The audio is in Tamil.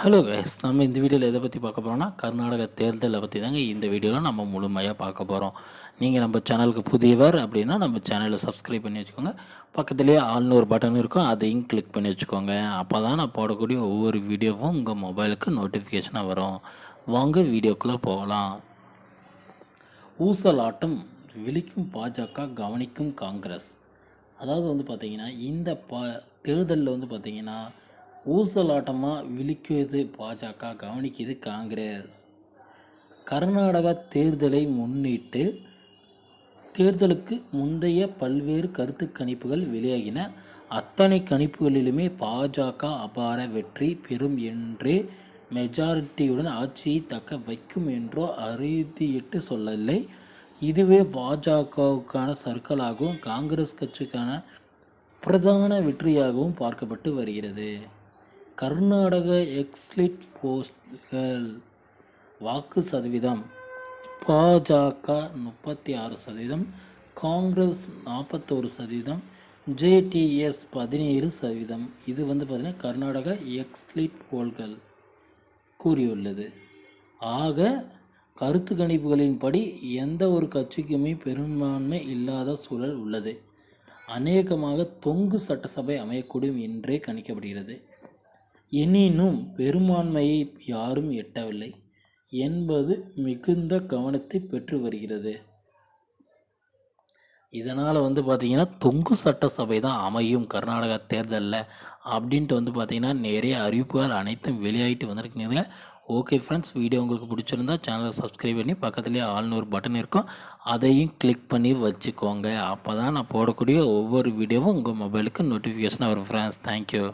ஹலோ கைஸ் நம்ம இந்த வீடியோவில் எதை பற்றி பார்க்க போகிறோம்னா கர்நாடக தேர்தலை பற்றி தாங்க இந்த வீடியோவில் நம்ம முழுமையாக பார்க்க போகிறோம் நீங்கள் நம்ம சேனலுக்கு புதியவர் அப்படின்னா நம்ம சேனலை சப்ஸ்கிரைப் பண்ணி வச்சுக்கோங்க. பக்கத்துலேயே ஆள்னு ஒரு பட்டன் இருக்கும் அதையும் கிளிக் பண்ணி வச்சுக்கோங்க. அப்போ தான் நான் போடக்கூடிய ஒவ்வொரு வீடியோவும் உங்கள் மொபைலுக்கு நோட்டிஃபிகேஷனாக வரும். வாங்க வீடியோக்குள்ளே போகலாம். ஊசலாட்டம் விழிக்கும் பாஜக கவனிக்கும் காங்கிரஸ். அதாவது வந்து பார்த்திங்கன்னா இந்த பா தேர்தலில் வந்து பார்த்திங்கன்னா ஊசலாட்டமாக விழிக்குது பாஜக கவனிக்குது காங்கிரஸ். கர்நாடக தேர்தலை முன்னிட்டு தேர்தலுக்கு முந்தைய பல்வேறு கருத்து கணிப்புகள் வெளியாகின. அத்தனை கணிப்புகளிலுமே பாஜக அபார வெற்றி பெறும் என்றே மெஜாரிட்டியுடன் ஆட்சியை தக்க வைக்கும் என்றோ அறுதியிட்டு சொல்லவில்லை இதுவே பாஜகவுக்கான சர்க்கலாகவும் காங்கிரஸ் கட்சிக்கான பிரதான வெற்றியாகவும் பார்க்கப்பட்டு வருகிறது. கர்நாடக எக்ஸ்லிட் போஸ்ட்கள் வாக்கு சதவீதம். பாஜக முப்பத்தி ஆறு சதவீதம் காங்கிரஸ் நாற்பத்தோரு சதவீதம் ஜேடிஎஸ் பதினேழு சதவீதம். இது வந்து பார்த்திங்கன்னா கர்நாடக எக்ஸ்லிட் போல்கள் கூறியுள்ளது. ஆக கருத்து கணிப்புகளின்படி எந்த ஒரு கட்சிக்குமே பெரும்பான்மை இல்லாத சூழல் உள்ளது. அநேகமாக தொங்கு சட்டசபை அமையக்கூடும் என்றே கணிக்கப்படுகிறது. எனினும் பெரும்பான்மையை யாரும் எட்டவில்லை. என்பது மிகுந்த கவனத்தை பெற்று வருகிறது. இதனால் வந்து பார்த்திங்கன்னா தொங்கு சட்டசபை தான் அமையும் கர்நாடகா தேர்தலில் அப்படின்ட்டு வந்து பார்த்திங்கன்னா நிறைய அறிவிப்புகள் அனைத்தும் வெளியாகிட்டு வந்திருக்குங்க. ஓகே ஃப்ரெண்ட்ஸ் வீடியோ உங்களுக்கு பிடிச்சிருந்தா சேனலை சப்ஸ்கிரைப் பண்ணி பக்கத்துலேயே ஆள்னு ஒரு பட்டன் இருக்கும். அதையும் கிளிக் பண்ணி வச்சுக்கோங்க. அப்போ தான் நான் போடக்கூடிய ஒவ்வொரு வீடியோவும் உங்கள் மொபைலுக்கு நோட்டிஃபிகேஷனாக வரும் ஃப்ரெண்ட்ஸ் தேங்க்யூ